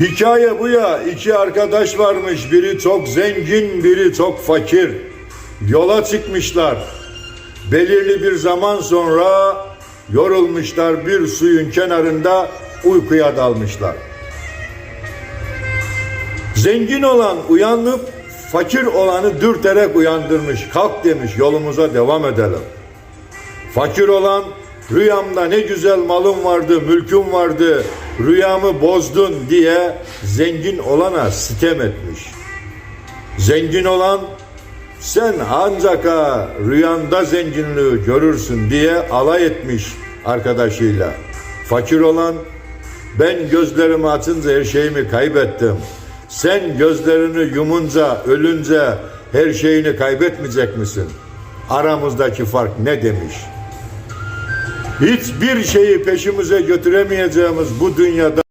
Hikaye bu ya. iki arkadaş varmış. Biri çok zengin, biri çok fakir. Yola çıkmışlar. Belirli bir zaman sonra yorulmuşlar bir suyun kenarında uykuya dalmışlar. Zengin olan uyanıp fakir olanı dürterek uyandırmış. Kalk demiş yolumuza devam edelim. Fakir olan rüyamda ne güzel malım vardı, mülküm vardı, rüyamı bozdun diye zengin olana sitem etmiş. Zengin olan sen ancak ha rüyanda zenginliği görürsün diye alay etmiş arkadaşıyla. Fakir olan ben gözlerimi açınca her şeyimi kaybettim. Sen gözlerini yumunca, ölünce her şeyini kaybetmeyecek misin? Aramızdaki fark ne demiş? Hiçbir şeyi peşimize götüremeyeceğimiz bu dünyada